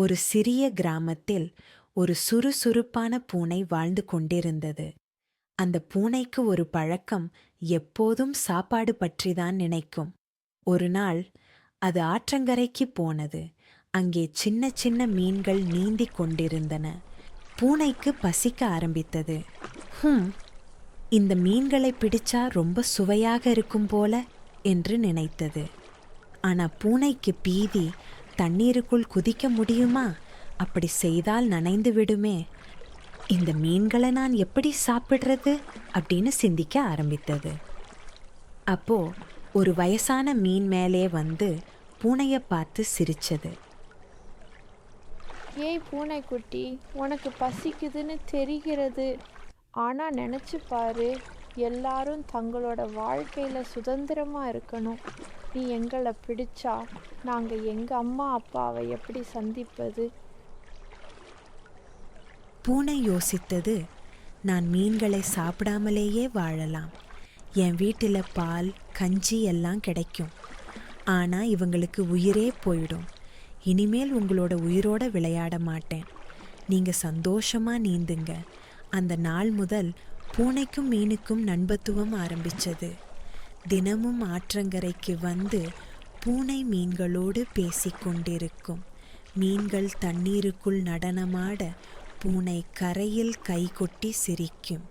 ஒரு சிறிய கிராமத்தில் ஒரு சுறுசுறுப்பான பூனை வாழ்ந்து கொண்டிருந்தது. அந்த பூனைக்கு ஒரு பழக்கம் எப்போதும் சாப்பாடு பற்றிதான் நினைக்கும். ஒரு நாள் அது ஆற்றங்கரைக்கு போனது. அங்கே சின்ன சின்ன மீன்கள் நீந்தி கொண்டிருந்தன. பூனைக்கு பசிக்க ஆரம்பித்தது. ஹும் இந்த மீன்களை பிடிச்சா ரொம்ப சுவையாக இருக்கும் போல என்று நினைத்தது. ஆனா பூனைக்கு பீதி தண்ணீருக்குள் குதிக்க முடியுமா? அப்படி செய்தால் நனைந்து விடுமே. இந்த மீன்களை நான் எப்படி சாப்பிடுறது? அப்படின்னு சிந்திக்க ஆரம்பித்தது. அப்போ ஒரு வயசான மீன் மேலே வந்து பூனையை பார்த்து சிரிச்சது. ஏய் பூனைக்குட்டி உனக்கு பசிக்குதுன்னு தெரிகிறது. ஆனால் நினச்சி பாரு எல்லாரும் தங்களோட வாழ்க்கையில் சுதந்திரமாக இருக்கணும். நீ எங்களை பிடிச்சா நாங்கள் எங்கள் அம்மா அப்பாவை எப்படி சந்திப்பது? பூனை யோசித்தது நான் மீன்களை சாப்பிடாமலேயே வாழலாம். என் வீட்டில் பால் கஞ்சி எல்லாம் கிடைக்கும். ஆனால் இவங்களுக்கு உயிரே போயிடும். இனிமேல் உங்களோட உயிரோட விளையாட மாட்டேன். நீங்கள் சந்தோஷமாக நீந்துங்க. அந்த நாள் முதல் பூனைக்கும் மீனுக்கும் நண்பத்துவம் ஆரம்பித்தது தினமும் ஆற்றங்கரைக்கு வந்து பூனை மீன்களோடு பேசிக்கொண்டிருக்கும். மீன்கள் தண்ணீருக்குள் நடனமாட பூனை கரையில் கைகொட்டி சிரிக்கும்.